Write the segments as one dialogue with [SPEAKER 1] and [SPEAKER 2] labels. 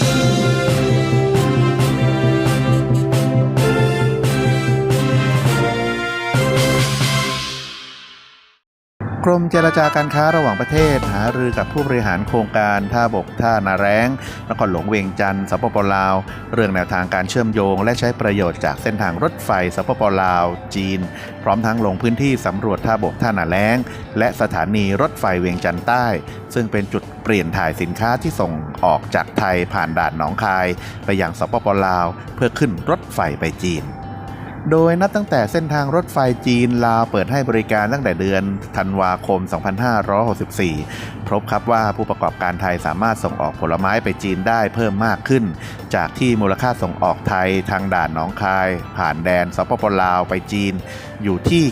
[SPEAKER 1] Thank you. กรมเจรจาการค้าระหว่างประเทศ หารือกับผู้บริหารโครงการท่าบกท่านาแรงนครหลวงเวียงจันทร์สปปลาว เรื่องแนวทางการเชื่อมโยง และใช้ประโยชน์จากเส้นทางรถไฟสปปลาว จีน พร้อมทั้งลงพื้นที่สำรวจท่าบกท่านาแรงและสถานีรถไฟเวียงจันทร์ใต้ ซึ่งเป็นจุดเปลี่ยนถ่ายสินค้าที่ส่งออกจากไทยผ่านด่านหนองคาย ไปยังสปปลาว เพื่อขึ้นรถไฟไปจีน โดยนับตั้งแต่เส้นทางรถไฟจีนลาวเปิดให้บริการตั้งแต่เดือนธันวาคม 2564 พบครับว่าผู้ประกอบการไทยสามารถส่งออกผลไม้ไปจีนได้เพิ่มมากขึ้น จากที่มูลค่าส่งออกไทยทางด่านหนองคาย ผ่านแดนสปปลาวไปจีน อยู่ที่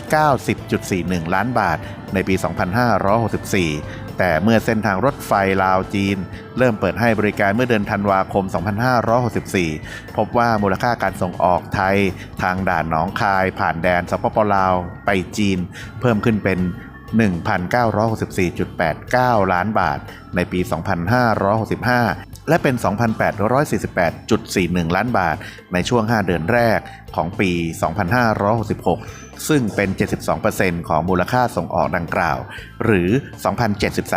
[SPEAKER 1] 90.41 ล้านบาทในปี 2564แต่เมื่อเส้นทางรถไฟลาวจีน เริ่มเปิดให้บริการเมื่อเดือนธันวาคม 2564 พบว่ามูลค่าการส่งออกไทย ทางด่านหนองคาย ผ่านแดนสปปลาว ไปจีน เพิ่มขึ้นเป็น 1,964.89 ล้านบาท ในปี 2565 และเป็น 2,848.41 ล้านบาท ในช่วง 5 เดือนแรกของปี 2566 ซึ่งเป็น 72%ของมูลค่าส่งออกดังกล่าว หรือ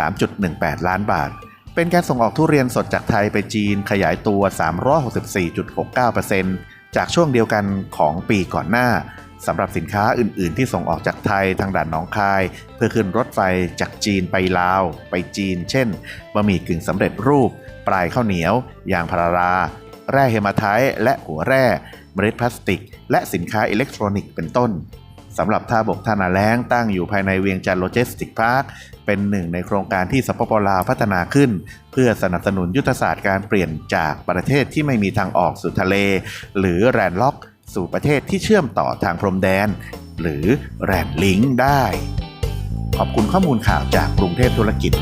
[SPEAKER 1] 2,073.18 ล้านบาทเป็นการส่งออกทุเรียนสดจากไทยไปจีนขยายตัว 364.69%จากช่วงเดียวกันของปีก่อนหน้า สำหรับสินค้าอื่น ๆ ที่ส่งออกจากไทยทางด่านหนองคาย เพื่อขึ้นรถไฟจากจีนไปลาว ไปจีน เช่นบะหมี่กึ่งสำเร็จรูป ปลายข้าวเหนียว ยางพารา แร่เฮมาไทต์และหัวแร่เมล็ดพลาสติก และสินค้าอิเล็กทรอนิกส์เป็นต้นสำหรับท่าบกท่านาแล้งตั้งอยู่ภายในเวียงจันทร์โลจิสติกพาร์คเป็นหนึ่งในโครงการที่สปปลาวพัฒนาขึ้น เพื่อสนับสนุนยุทธศาสตร์การเปลี่ยนจากประเทศที่ไม่มีทางออกสู่ทะเล หรือแรนล็อก สู่ประเทศที่เชื่อมต่อทางพรมแดน หรือแรนลิงก์ได้ ขอบคุณข้อมูลข่าวจากกรุงเทพธุรกิจ